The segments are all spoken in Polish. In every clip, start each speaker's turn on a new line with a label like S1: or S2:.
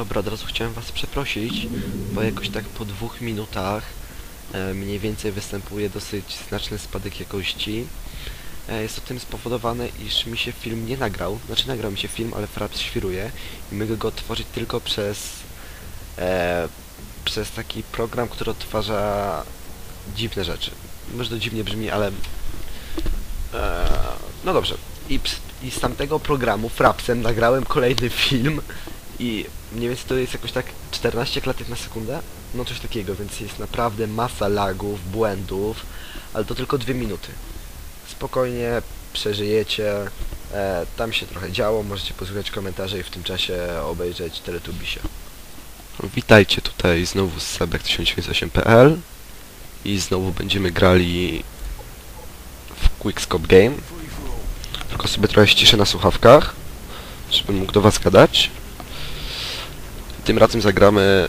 S1: Dobra, od razu chciałem was przeprosić, bo jakoś tak po dwóch minutach e, mniej więcej występuje dosyć znaczny spadek jakości. E, jest to tym spowodowane, iż mi się film nie nagrał. Znaczy nagrał mi się film, ale Fraps świruje i mogę go odtworzyć tylko przez e, przez taki program, który odtwarza dziwne rzeczy. Może to dziwnie brzmi, ale e, no dobrze. I, I z tamtego programu Frapsem nagrałem kolejny film i mniej więcej to jest jakoś tak 14 klatek na sekundę? No coś takiego, więc jest naprawdę masa lagów, błędów, ale to tylko dwie minuty. Spokojnie przeżyjecie, e, tam się trochę działo, możecie posłuchać komentarzy i w tym czasie obejrzeć Teletubbisie. Witajcie tutaj znowu z sebek1908.pl i znowu będziemy grali w Quickscope Game. Tylko sobie trochę ściszę na słuchawkach, żebym mógł do was gadać. Tym razem zagramy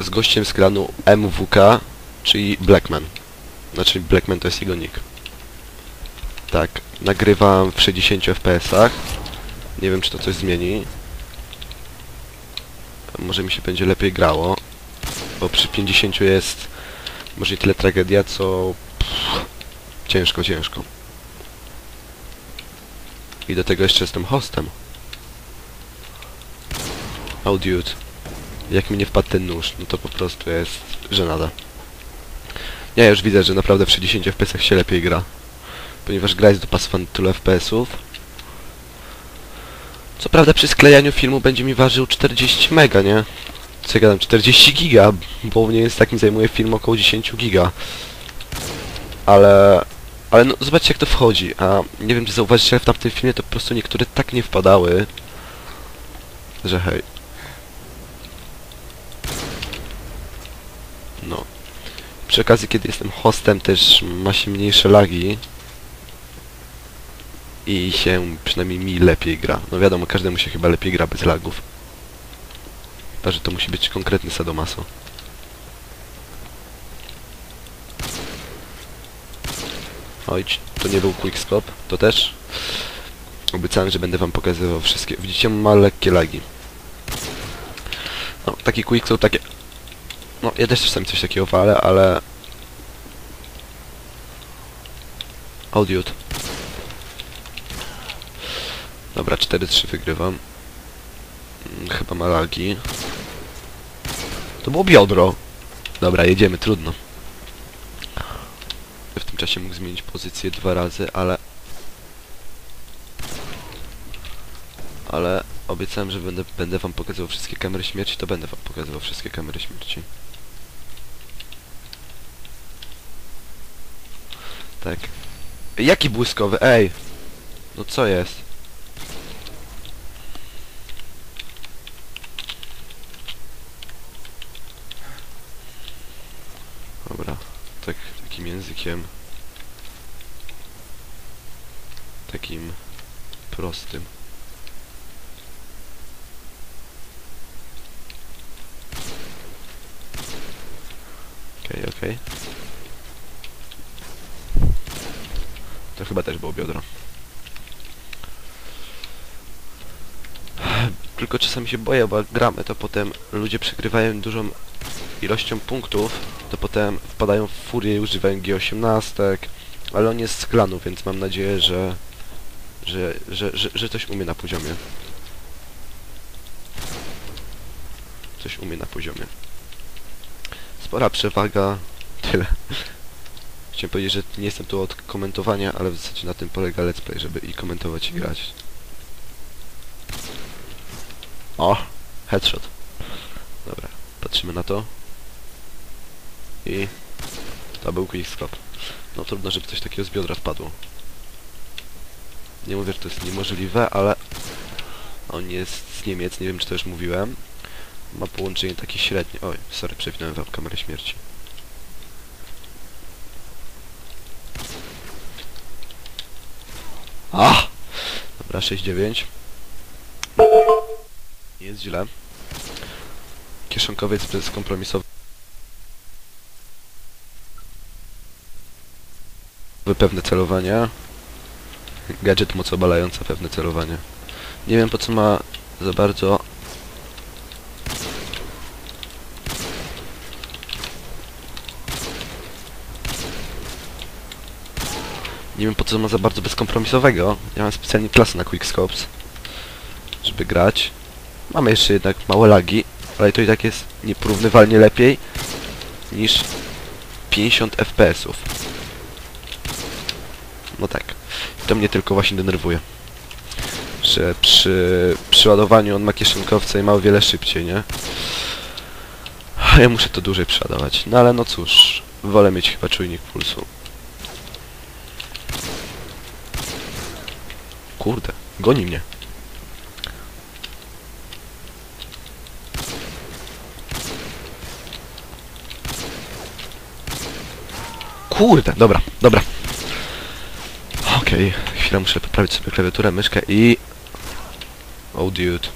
S1: z gościem z klanu MWK, czyli Blackman. Znaczy Blackman to jest jego nick. Tak, nagrywam w 60 fps-ach. Nie wiem czy to coś zmieni. Może mi się będzie lepiej grało. Bo przy 50 jest może tyle tragedia, co pff, ciężko, ciężko. I do tego jeszcze jestem hostem. Oh dude. Jak mi nie wpadł ten nóż, no to po prostu jest żenada. Ja już widzę, że naprawdę w 60 fps się lepiej gra. Ponieważ gra jest dopasowana do tylu fps-ów. Co prawda przy sklejaniu filmu będzie mi ważył 40 mega, nie? Co ja gadam, 40 giga, bo mniej jest tak mi zajmuje film około 10 giga. Ale... Ale no, zobaczcie jak to wchodzi, a nie wiem czy zauważycie, ale w tamtym filmie to po prostu niektóre tak nie wpadały, że hej. No. Przy okazji, kiedy jestem hostem, też ma się mniejsze lagi. I się przynajmniej mi lepiej gra. No wiadomo, każdemu się chyba lepiej gra bez lagów. Chyba, że to musi być konkretny sadomaso. Oj, to nie był quickscope, to też. Obiecałem, że będę wam pokazywał wszystkie. Widzicie, ma lekkie lagi. No, taki quickscope, takie... No, ja też czasami coś takiego walę, ale... Audiot. Dobra, 4-3 wygrywam. Mm, Chyba ma lagi. To było biodro. Dobra, jedziemy, trudno. W tym czasie mógł zmienić pozycję dwa razy, ale... Ale obiecałem, że będę, będę wam pokazywał wszystkie kamery śmierci, to będę wam pokazywał wszystkie kamery śmierci. Tak. Jaki błyskowy? Ej! No co jest? Dobra, tak, takim językiem takim prostym. Okej, okej. To chyba też było biodro. Tylko czasami się boję, bo jak gramy, to potem ludzie przegrywają dużą ilością punktów, to potem wpadają w furię i używają G18, ale on jest z klanu, więc mam nadzieję, że że, że, że, że coś umie na poziomie. Coś umie na poziomie. Spora przewaga. Tyle. Chciałem powiedzieć, że nie jestem tu od komentowania, ale w zasadzie na tym polega let's play, żeby i komentować i grać. O! Headshot. Dobra, patrzymy na to. I... To był quickscope. No trudno, żeby coś takiego z biodra wpadło. Nie mówię, że to jest niemożliwe, ale on jest z Niemiec, nie wiem czy to już mówiłem. Ma połączenie takie średnie. Oj, sorry, przewinąłem wam kamerę śmierci. A! Dobra, 6-9. Nie jest źle. Kieszonkowiec bezkompromisowy. Pewne celowania. Gadżet moc obalająca pewne celowanie. Nie wiem po co ma za bardzo Nie wiem po co ma za bardzo bezkompromisowego. Ja mam specjalnie klasę na Quickscopes, żeby grać. Mamy jeszcze jednak małe lagi, ale to i tak jest nieporównywalnie lepiej niż 50 FPS-ów. No tak. To mnie tylko właśnie denerwuje. Że przy przeładowaniu on ma kieszonkowce i ma o wiele szybciej, nie? A ja muszę to dłużej przeładować. No ale no cóż, wolę mieć chyba czujnik pulsu. Kurde, goni mnie. Kurde, dobra, dobra. Okej, chwilę muszę poprawić sobie klawiaturę, myszkę i... Oh dude.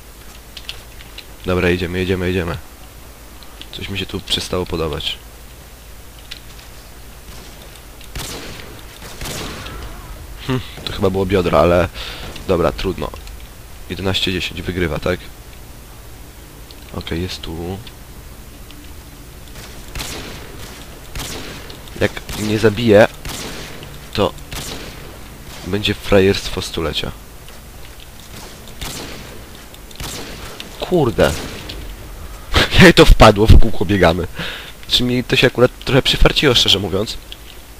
S1: Dobra, idziemy, jedziemy, jedziemy. Coś mi się tu przestało podobać. Hm, chyba było biodro, ale... Dobra, trudno. 11-10 wygrywa, tak? Okej, jest tu. Jak nie zabije, to będzie frajerstwo stulecia. Kurde. Jak to wpadło, w kółko biegamy. Czy mi to się akurat trochę przyfarciło, szczerze mówiąc.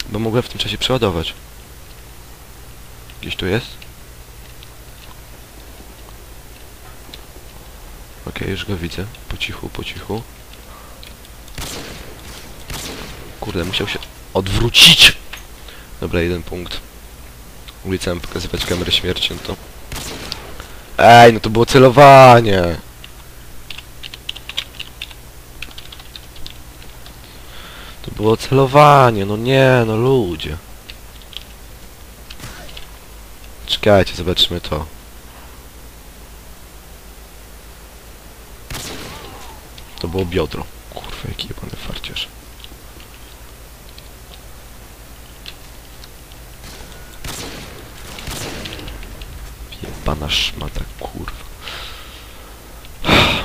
S1: Bo mogłem w tym czasie przeładować. Gdzieś tu jest? Okej, już go widzę. Po cichu, po cichu. Kurde, musiał się odwrócić! Dobra, jeden punkt. Ulicałem pokazywać kamerę śmierci, no to... Ej, no to było celowanie! To było celowanie, no nie, no ludzie. Czekajcie, zobaczymy to. To było biodro. Kurwa, jaki jebany farciarz. Jebana szmata, kurwa.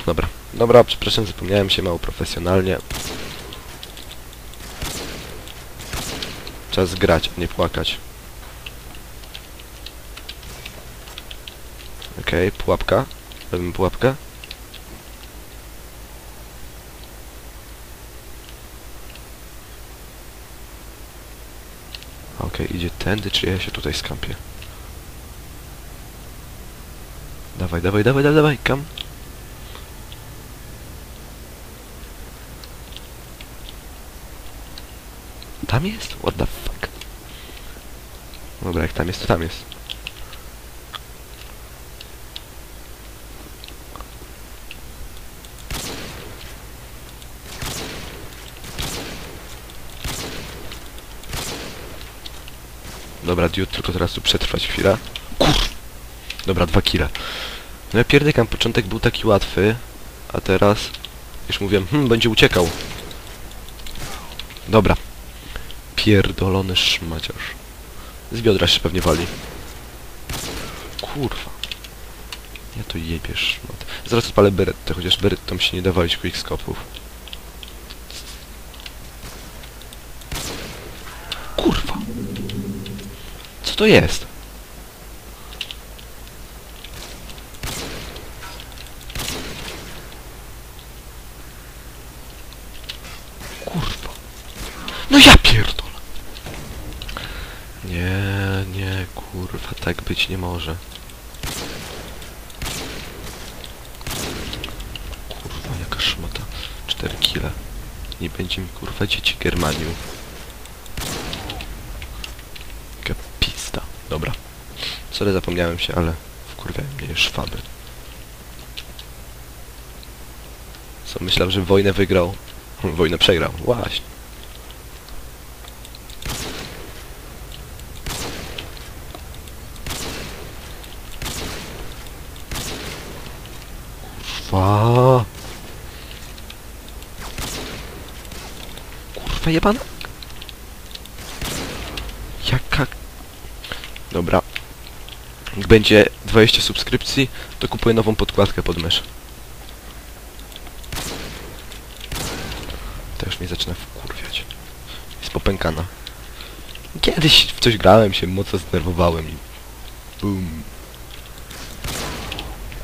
S1: Dobra, dobra, przepraszam, zapomniałem się mało profesjonalnie. Czas grać, nie płakać. Okej, pułapka. Robimy pułapkę. Okej, idzie tędy, czy ja się tutaj skampię? Dawaj, dawaj, dawaj, dawaj, dawaj, kam. Tam jest? What the fuck? Dobra, jak tam jest, to tam jest. Dobra, dude, tylko teraz tu przetrwać chwilę. Kur... Dobra, dwa kile. No ja pierdykam, początek był taki łatwy, a teraz już mówiłem, hmm, będzie uciekał. Dobra. Pierdolony szmaciarz. Z biodra się pewnie wali. Kurwa. Ja to jebiesz. Zaraz odpalę berettę, chociaż berettom się nie da walić quickskopów. Kurwa. Co to jest? Kurwa. No ja pierdolę. Nie, nie, kurwa, tak być nie może. Kurwa, jaka szmata. 4 kile. Nie będzie mi kurwa dzieci Germaniu. Kapista. Dobra. Sorry, zapomniałem się, ale wkurwiają mnie szwaby. Co, myślał, że wojnę wygrał. Wojnę przegrał. Właśnie. Kurwa. Kurwa jebana. Jaka... Dobra. Jak będzie 20 subskrypcji, to kupuję nową podkładkę pod mysz. To już mnie zaczyna wkurwiać. Jest popękana. Kiedyś w coś grałem się, mocno zdenerwowałem i...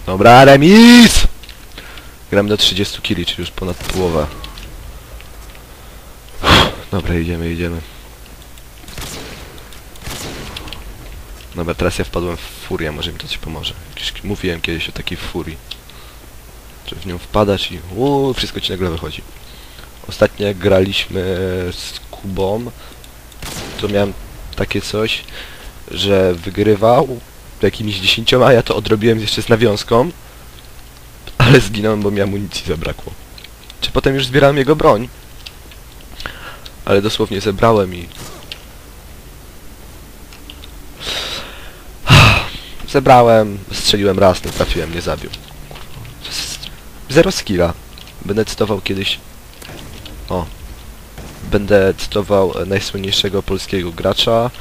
S1: Dobra, remis! Gram do 30 kili, czyli już ponad połowę. Dobra, idziemy, idziemy. Dobra, teraz ja wpadłem w furię, może mi to ci pomoże. Mówiłem kiedyś o takiej furii. Że w nią wpadasz i wszystko ci nagle wychodzi. Ostatnio jak graliśmy z Kubą, to miałem takie coś, że wygrywał jakimiś dziesięcioma, a ja to odrobiłem jeszcze z nawiązką, ale zginąłem, bo mi amunicji zabrakło. Czy potem już zbierałem jego broń? Ale dosłownie zebrałem i... Zebrałem, strzeliłem raz, nie trafiłem, nie zabił. Zero skilla. Będę cytował kiedyś... O. Będę cytował e, najsłynniejszego polskiego gracza,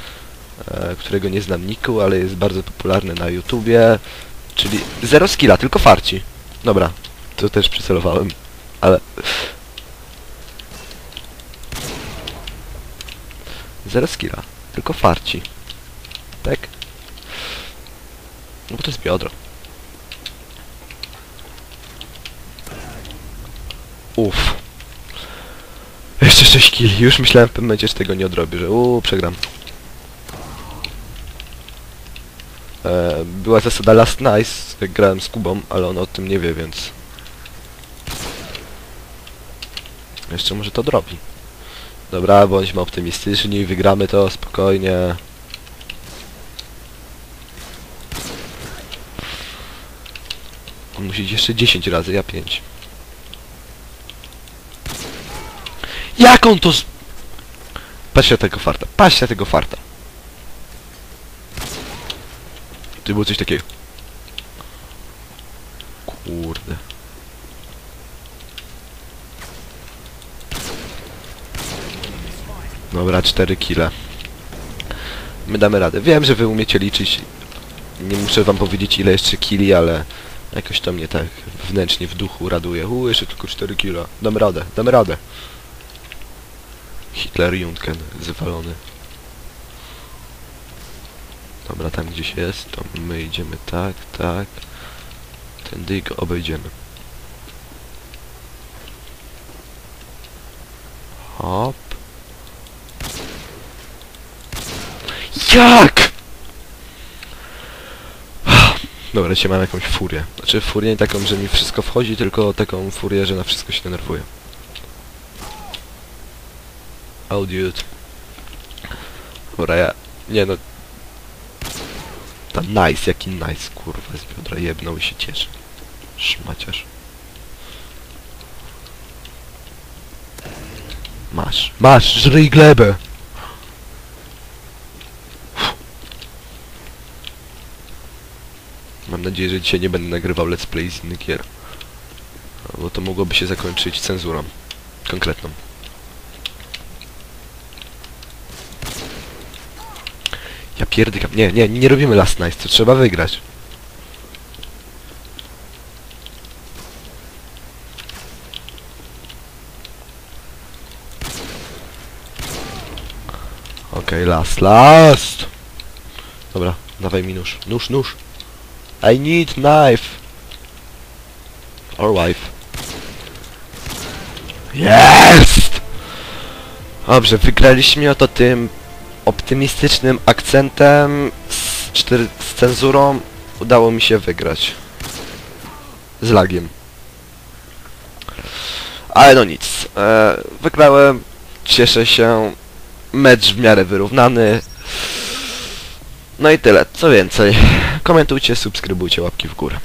S1: e, którego nie znam niku, ale jest bardzo popularny na YouTubie, czyli zero skilla, tylko farci. Dobra, to też przycelowałem, ale... Zero skilla, tylko farci. Tak? No bo to jest biodro. Uff. Jeszcze 6 killi. Już myślałem w pewnym momencie, że tego nie odrobię, że uuu, przegram. E, była zasada Last Nice, jak grałem z Kubą, ale on o tym nie wie, więc... Jeszcze może to odrobi. Dobra, bądźmy optymistyczni, wygramy to spokojnie. On musi iść jeszcze 10 razy, ja 5. Jak on to z... Patrzcie na tego farta, patrzcie na tego farta. To było coś takiego. Kurde. Dobra, 4 kile. My damy radę. Wiem, że wy umiecie liczyć. Nie muszę wam powiedzieć ile jeszcze kili, ale jakoś to mnie tak wewnętrznie w duchu raduje. U, jeszcze tylko 4 kilo. Damy radę, damy radę. Hitler Junken zwalony. Dobra, tam gdzieś jest, to my idziemy tak, tak. Tędy go obejdziemy. Hop. Jak? Dobra, dzisiaj mam jakąś furię. Znaczy furię nie taką, że mi wszystko wchodzi, tylko taką furię, że na wszystko się denerwuję. Oh dude. Dobra, ja... Nie no... Tam nice, jaki nice, kurwa, z biodra jebnął i się cieszy. Szmaciarz. Masz, masz, żryj glebę! Mam nadzieję, że dzisiaj nie będę nagrywał let's play z innych gier. Bo to mogłoby się zakończyć cenzurą. Konkretną. Ja pierdykam. Nie, nie, nie robimy last night, to trzeba wygrać. Okej, last, last! Dobra, dawaj mi nóż. Nóż, nóż! I need knife! Or wife. Jest! Dobrze, wygraliśmy oto tym optymistycznym akcentem z, cztery, z cenzurą udało mi się wygrać. Z lagiem. Ale no nic. E, wygrałem. Cieszę się. Mecz w miarę wyrównany. No i tyle. Co więcej. Komentujcie, subskrybujcie, łapki w górę.